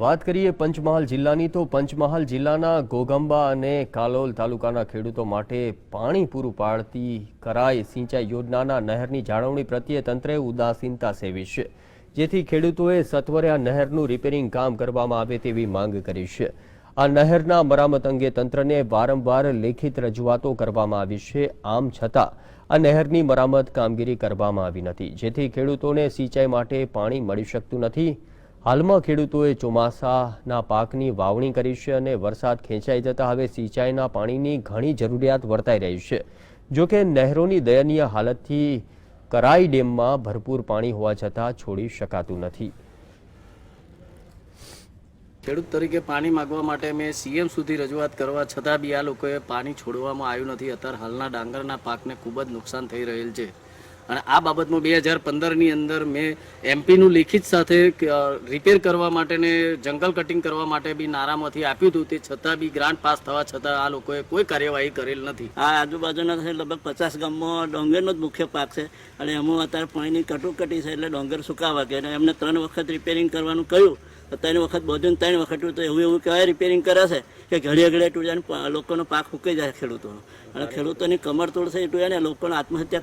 વાત કરીએ પંચમહાલ જિલ્લાની, તો પંચમહાલ જિલ્લાના ગોગંબા અને કાલોલ તાલુકાના ખેડૂતો માટે પાણી પૂરું પાડતી કરાઈ સિંચાઈ યોજનાના નહેરની જાળવણી પ્રત્યે તંત્રે ઉદાસીનતા સેવી છે. જેથી ખેડૂતોએ સત્વરે આ નહેરનું રિપેરિંગ કામ કરવામાં આવે તેવી માંગ કરી છે. આ નહેરના મરામત અંગે તંત્રને વારંવાર લેખિત રજૂઆતો કરવામાં આવી છે. આમ છતાં, આ નહેરની મરામત કામગીરી કરવામાં આવી નથી. જેથી ખેડૂતોને સિંચાઈ માટે પાણી મળી શકતું નથી. હાલમાં ખેડૂતોએ ચોમાસાના પાકની વાવણી કરી છે અને વરસાદ ખેંચાઈ જતા હવે સિંચાઈના પાણીની ઘણી જરૂરિયાત વર્તાઈ રહી છે. જોકે નહેરોની દયનીય હાલતથી કરાઈ ડેમમાં ભરપૂર પાણી હોવા છતાં છોડી શકાતું નથી. ખેડૂત તરીકે પાણી માગવા માટે મેં સીએમ સુધી રજૂઆત કરવા છતાં બી આ લોકોએ પાણી છોડવામાં આવ્યું નથી. અત્યારે હાલના ડાંગરના પાકને ખૂબ જ નુકસાન થઈ રહેલ છે. અને આ બાબતમાં બે હજાર પંદરની અંદર મેં એમપીનું લિખિત સાથે રિપેર કરવા માટે ને જંગલ કટિંગ કરવા માટે બી નારામાંથી આપ્યું હતું. તે છતાં બી ગ્રાન્ટ પાસ થવા છતાં આ લોકોએ કોઈ કાર્યવાહી કરેલ નથી. આ આજુબાજુના લગભગ પચાસ ગામમાં ડોંગરનો જ મુખ્ય પાક છે. અને એમાં અત્યારે પાણીની કટોકટી છે એટલે ડોંગર સુકાવા ગયા. અને એમને ત્રણ વખત રિપેરિંગ કરવાનું કહ્યું. ત્રણ વખત બધું ત્રણ વખત તો એવું એવું કહેવાય રિપેરિંગ કરે છે, કે ઘડીએ ઘડીએ તૂટ્યા લોકોનો પાક ફૂંકાઈ જાય ખેડૂતોનો. અને ખેડૂતોની કમર તોડશે એ તૂટ્યા ને લોકોને આત્મહત્યા